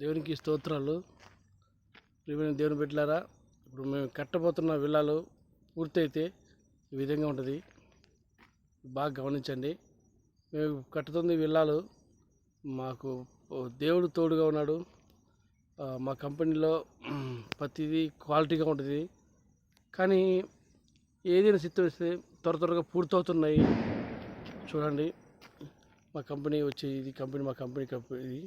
దేవునికి స్తోత్రాలు. ప్రియమైన దేవుని పెట్టారా ఇప్పుడు మేము కట్టబోతున్న విల్లాలు పూర్తయితే ఈ విధంగా ఉంటుంది. బాగా గమనించండి. మేము కట్టుతుంది విల్లాలు మాకు దేవుడు తోడుగా ఉన్నాడు. మా కంపెనీలో ప్రతిదీ క్వాలిటీగా ఉంటుంది. కానీ ఏదైనా చిత్తం ఇస్తే త్వర త్వరగా పూర్తవుతున్నాయి. చూడండి మా కంపెనీ వచ్చి ఇది కంపెనీ మా కంపెనీ కంపెనీ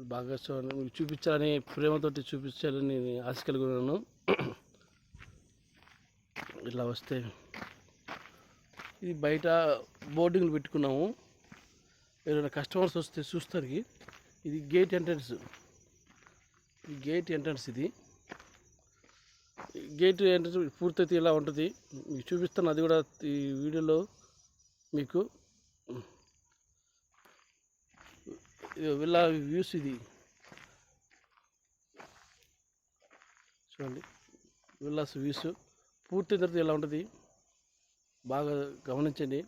భాగస్వామి మీకు చూపించాలని ప్రేమతోటి చూపించాలని ఆశ కలిగి ఉన్నాను. ఇలా వస్తే ఇది బయట బోర్డింగ్లు పెట్టుకున్నాము. ఏదైనా కస్టమర్స్ వస్తే చూస్తారు ఇది. Gate entrance. ఇది గేట్ ఎంట్రన్స్ ఇది. గేట్ ఎంట్రన్స్ పూర్తయితే ఇలా ఉంటుంది. మీకు చూపిస్తాను అది కూడా ఈ వీడియోలో మీకు. విల్లా వ్యూస్ ఇది. చూడండి విల్లాస్ వ్యూస్. పూర్తి తర్వాత ఇలా ఉంటుంది. బాగా గమనించండి.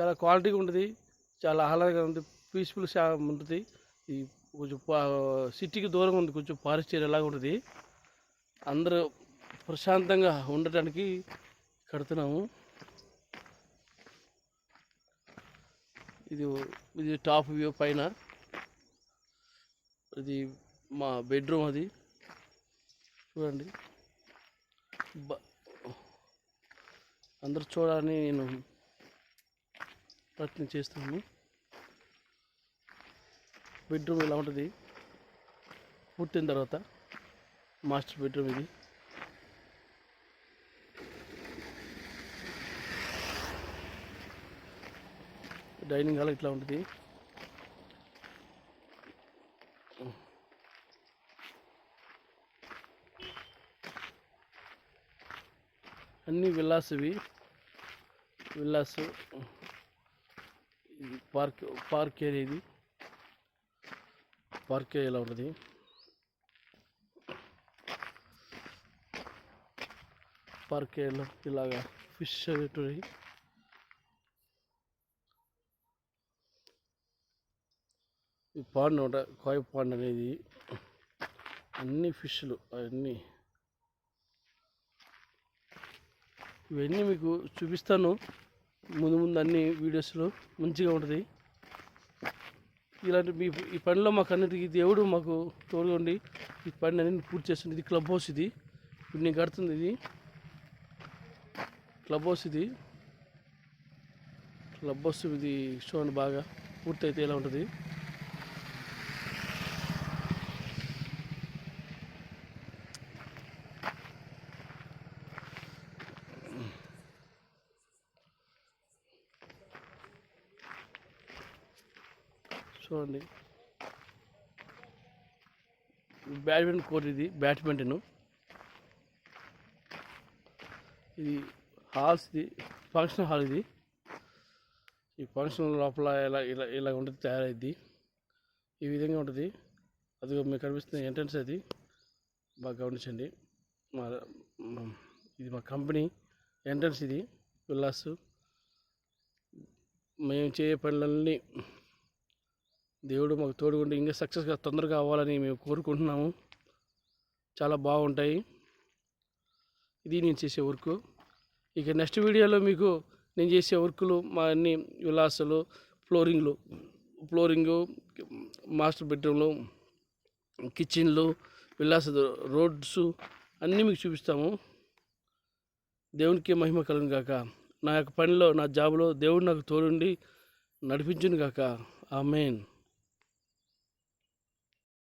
చాలా క్వాలిటీగా ఉంటుంది. చాలా ఆహ్లాదంగా ఉంటుంది. పీస్ఫుల్ ఉంటుంది. ఈ కొంచెం పా- సిటీకి దూరంగా ఉంది. కొంచెం ఫారెస్ట్ ఏరియా లాగా ఉంటుంది. అందరూ ప్రశాంతంగా ఉండటానికి కడుతున్నాము. ఇది ఇది టాప్ వ్యూ పైన. ఇది మా బెడ్రూమ్ అది. చూడండి. బ- అందరు చూడాలని నేను ప్రయత్నం చేస్తున్నాను. బెడ్రూమ్ ఇలా ఉంటుంది? పుట్టిన తర్వాత మాస్టర్ బెడ్రూమ్ ఇది. డైనింగ్ హాల్ ఇట్లా ఉంటుంది. అన్ని విల్లాస్ ఇవి విల్లాస్. ఇది పార్క్ పార్క్ ఏరియా ఇది. పార్క్ ఏరియాలో ఉంటుంది? పార్క్ ఏరియాలో ఇలాగా ఫిష్ పెట్టున్నాయి ఈ పాండ్ ఒకట కోయ పాండ్ అనేది అన్ని ఫిష్లు అన్నీ ఇవన్నీ మీకు చూపిస్తాను. ముందు ముందు అన్ని వీడియోస్లో మంచిగా ఉంటుంది. ఇలాంటి మీ ఈ పనిలో మాకు అన్నిటికీ దేవుడు మాకు తోడుగా ఉండి ఈ పని అన్ని పూర్తి చేస్తుంది ఇది క్లబ్ హౌస్ ఇది. ఇప్పుడు నేను కడుతుంది ఇది. క్లబ్ హౌస్ ఇది. క్లబ్ హౌస్ ఇది చూడండి బాగా పూర్తయితే ఎలా ఉంటుంది? చూడండి బ్యాడ్మింటన్ కోర్ట్ ఇది బ్యాడ్మింటన్. ఇది హాల్స్ ఇది ఫంక్షన్ హాల్ ఇది. ఈ ఫంక్షన్ లోపల ఇలా ఇలా ఇలా ఉంటుంది తయారైద్ది. ఈ విధంగా ఉంటుంది. అది మీకు కనిపిస్తున్న ఎంట్రన్స్ అది. బాగా గమనించండి. మా ఇది మా కంపెనీ ఎంట్రన్స్ ఇది విల్లాస్. మేము చేయ పనులన్నీ దేవుడు మాకు తోడుగుండి ఇంకా సక్సెస్గా తొందరగా అవ్వాలని మేము కోరుకుంటున్నాము. చాలా బాగుంటాయి. ఇది నేను చేసే వర్క్. ఇక నెక్స్ట్ వీడియోలో మీకు నేను చేసే వర్కులు మా అన్ని విలాసాలు ఫ్లోరింగ్లు ఫ్లోరింగు మాస్టర్ బెడ్రూమ్లు కిచెన్లు విలాస రోడ్స్ అన్నీ మీకు చూపిస్తాము. దేవునికి మహిమ కలుగును గాక. నా యొక్క పనిలో నా జాబ్లో దేవుడు నాకు తోడుండి నడిపించును గాక. మెయిన్